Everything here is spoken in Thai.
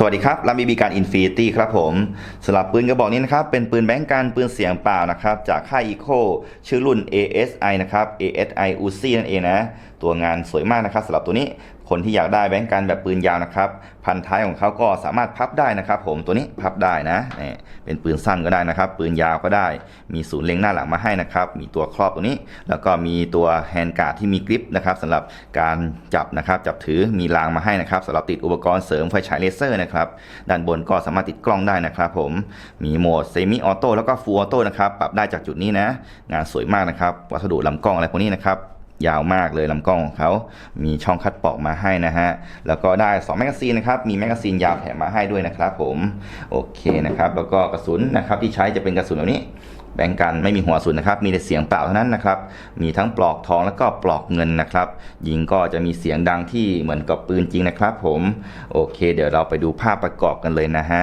สวัสดีครับลามีบีการอินฟินิตี้ครับผมสำหรับปืนกระบอกนี้นะครับ เป็นปืนแบงก์การปืนเสียงเปล่านะครับ จากค่ายอีโคชื่อรุ่น ASI นะครับ ASI UC นั่นเองนะ ตัวงานสวยมากนะครับสำหรับตัวนี้ คนที่อยากได้แบงก์กันแบบปืนยาวนะครับพันท้ายของเขาก็สามารถพับได้นะครับผมตัวนี้พับได้นะนี่เป็นปืนสั้นก็ได้นะครับ ปืนยาวก็ได้ มีศูนย์เล็งหน้าหลังมาให้นะครับ มีตัวครอบตัวนี้ แล้วก็มีตัวแฮนด์การ์ดที่มีกริปนะครับสำหรับการจับนะครับจับถือมีรางมาให้นะครับสำหรับติดอุปกรณ์เสริมไฟฉายเลเซอร์นะครับด้านบนก็สามารถติดกล้องได้นะครับผมมีโหมดเซมิออโต้แล้วก็ฟูลออโต้นะครับปรับได้จากจุดนี้นะ งานสวยมากนะครับวัสดุลำกล้องอะไรพวกนี้นะครับ ยาวมากเลยลำกล้องของเขา มีช่องคัดปอกมาให้นะฮะ แล้วก็ได้ 2 แมกกาซีนนะครับ มีแมกกาซีนยาวแถมมาให้ด้วยนะครับผม โอเคนะครับ แล้วก็กระสุนนะครับที่ใช้จะเป็นกระสุนแบบนี้ แบ่งกันไม่มีหัวสุนนะครับ มีแต่เสียงเปล่าเท่านั้นนะครับ มีทั้งปลอกทองแล้วก็ปลอกเงินนะครับ ยิงก็จะมีเสียงดังที่เหมือนกับปืนจริงนะครับผม โอเค เดี๋ยวเราไปดูภาพประกอบกันเลยนะฮะ